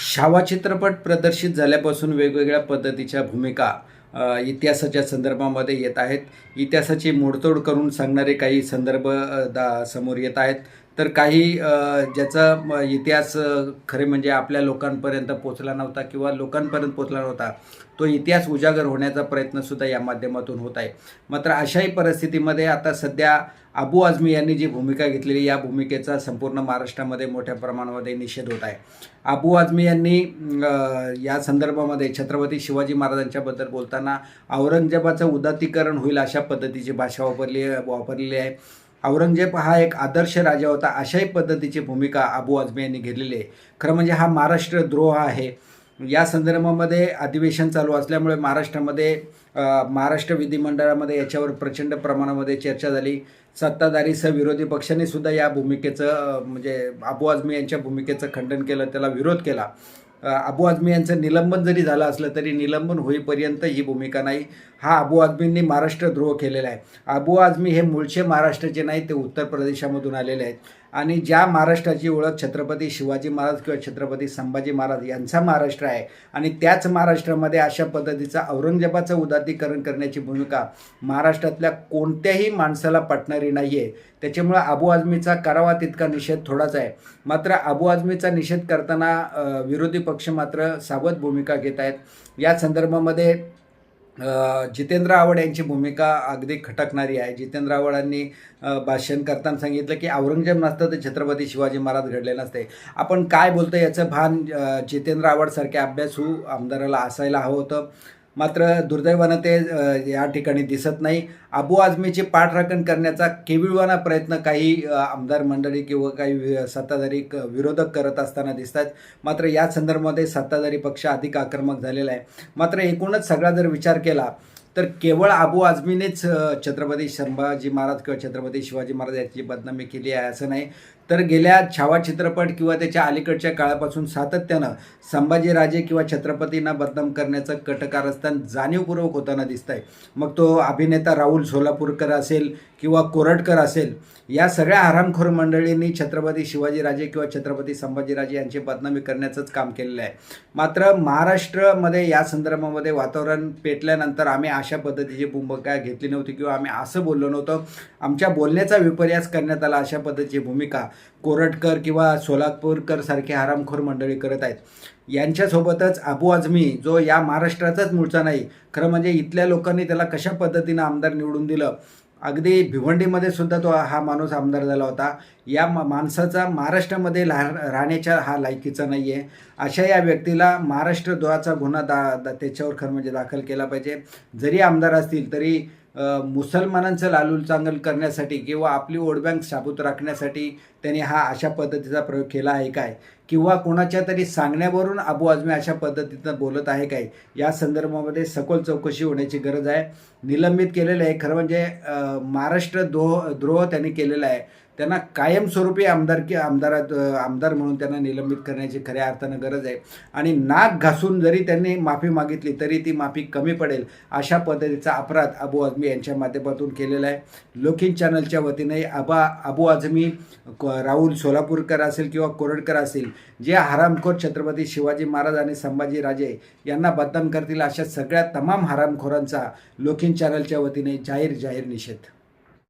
शावा चित्रपट प्रदर्शित झाल्यापासून वेगवेगळ्या पद्धतीच्या भूमिका इतिहासाच्या संदर्भामध्ये येत आहेत. इतिहासाची मोडतोड करून सांगणारे काही संदर्भ दा समोर येत आहेत. तर काही ज्याचा इतिहास खरे म्हणजे आपल्या लोकांपर्यंत पोचला नव्हता किंवा लोकांपर्यंत पोचला नव्हता तो इतिहास उजागर होण्याचा प्रयत्नसुद्धा या माध्यमातून होत आहे. मात्र अशाही परिस्थितीमध्ये आता सध्या अबू आझमी यांनी जी भूमिका घेतलेली या भूमिकेचा संपूर्ण महाराष्ट्रामध्ये मोठ्या प्रमाणामध्ये निषेध होत आहे. अबू आझमी यांनी या संदर्भामध्ये छत्रपती शिवाजी महाराजांच्याबद्दल बोलताना औरंगजेबाचं उदातीकरण होईल अशा पद्धतीची भाषा वापरली वापरलेली आहे. औरंगजेब हा एक आदर्श राजा होता अशाही पद्धतीची भूमिका अबू आझमी यांनी घेतलेली आहे. खरं म्हणजे हा महाराष्ट्र द्रोह आहे. या संदर्भामध्ये अधिवेशन चालू असल्यामुळे महाराष्ट्रामध्ये महाराष्ट्र विधिमंडळामध्ये याच्यावर प्रचंड प्रमाणामध्ये चर्चा झाली. सत्ताधारी सह विरोधी पक्षांनी सुद्धा या भूमिकेचं म्हणजे अबू आझमी यांच्या भूमिकेचं खंडन केलं त्याला विरोध केला. अबू आझमी यांचं निलंबन जरी झालं असलं तरी निलंबन होईपर्यंत ही भूमिका नाही. हा अबू आझमींनी महाराष्ट्र द्रोह केलेला आहे. अबू आझमी हे मूळचे महाराष्ट्राचे नाही ते उत्तर प्रदेशामधून आलेले आहेत. आणि ज्या महाराष्ट्राची ओळख छत्रपती शिवाजी महाराज किंवा छत्रपती संभाजी महाराज यांचा महाराष्ट्र आहे आणि त्याच महाराष्ट्रामध्ये अशा पद्धतीचा औरंगजेबाचं उदात्तीकरण करण्याची भूमिका महाराष्ट्रातल्या कोणत्याही माणसाला पटणारी नाही आहे त्याच्यामुळं अबू आझमीचा करावा तितका निषेध थोडाच आहे. मात्र अबू आझमीचा निषेध करताना विरोधी पक्ष मात्र सावध भूमिका घेत आहेत. या संदर्भामध्ये जितेंद्र आवड यांची भूमिका अगदी खटकणारी आहे. जितेंद्र आवडांनी भाषण करताना सांगितलं की औरंगजेब नसतं तर छत्रपती शिवाजी महाराज घडले नसते. आपण काय बोलतो याचं भान जितेंद्र आवडसारख्या अभ्यासू आमदाराला असायला हवं होतं. मात्र दुर्दैवानं ते या ठिकाणी दिसत नाही. अबू आझमीची पाठराखण करण्याचा केविळवाना प्रयत्न काही आमदार मंडळी किंवा काही सत्ताधारी क- विरोधक करत असताना दिसतात. मात्र या संदर्भामध्ये सत्ताधारी पक्ष अधिक आक्रमक झालेला आहे. मात्र एकूणच सगळा जर विचार केला तर केवळ अबू आझमीनेच छत्रपती संभाजी महाराज किंवा छत्रपती शिवाजी महाराज याची बदनामी केली आहे असं नाही. तर गेल्या छावा चित्रपट किंवा त्याच्या अलीकडच्या काळापासून सातत्यानं संभाजीराजे किंवा छत्रपतींना बदनाम करण्याचं कटकारस्थान जाणीवपूर्वक होताना दिसत आहे मग तो अभिनेता राहुल सोलापूरकर असेल किंवा कोरटकर असेल या सगळ्या आरामखोर मंडळींनी छत्रपती शिवाजीराजे किंवा छत्रपती संभाजीराजे यांची बदनामी करण्याचंच काम केलेलं आहे. मात्र महाराष्ट्रामध्ये या संदर्भामध्ये वातावरण पेटल्यानंतर आम्ही अशा पद्धतीची भूमिका घेतली नव्हती किंवा आम्ही असं बोललो नव्हतं. आमच्या बोलण्याचा विपर्यास करण्यात आला अशा पद्धतीची भूमिका. कोरटकर किंवा सोलापूरकर सारखे हरामखोर मंडळी करत आहेत. यांच्यासोबतच अबू आझमी जो या महाराष्ट्राचाच मूळचा नाही खरं म्हणजे इथल्या लोकांनी त्याला कशा पद्धतीनं आमदार निवडून दिलं? अगदी भिवंडीमध्ये सुद्धा तो हा माणूस आमदार झाला होता. या मा माणसाचा महाराष्ट्रामध्ये ला राहण्याच्या हा लायकीचा नाही आहे अशा या व्यक्तीला महाराष्ट्र द्रोहाचा गुन्हा दा, दा त्याच्यावर खरं म्हणजे दाखल केला पाहिजे. जरी आमदार असतील तरी मुसलमानांचं लालूल चांगल करण्यासाठी किंवा आपली वोटबँक साबूत राखण्यासाठी त्यांनी हा अशा पद्धतीचा प्रयोग केला आहे काय? किंवा कोणाच्या तरी सांगण्यावरून अबू आझमी अशा पद्धतीनं बोलत आहे काय? या संदर्भामध्ये सखोल चौकशी होण्याची गरज आहे. निलंबित केलेलं आहे. खरं म्हणजे महाराष्ट्र द्रोह द्रोह त्यांनी केलेला आहे. त्यांना कायमस्वरूपी आमदारकी आमदारात अ, आमदार म्हणून त्यांना निलंबित करण्याची खऱ्या अर्थानं गरज आहे. आणि नाक घासून जरी त्यांनी माफी मागितली तरी ती माफी कमी पडेल अशा पद्धतीचा अपराध अबू आझमी यांच्या माध्यमातून केलेला आहे. लोकिन चॅनलच्या वतीने अबा अबू आझमी राहुल सोलापूरकर असेल किंवा कोरडकर असेल जे हरामखोर छत्रपती शिवाजी महाराज आणि संभाजी राजे यांना बदनाम करतील अशा सगळ्या तमाम हरामखोरांचा लोकिन चॅनलच्या वतीने जाहीर जाहीर निषेध.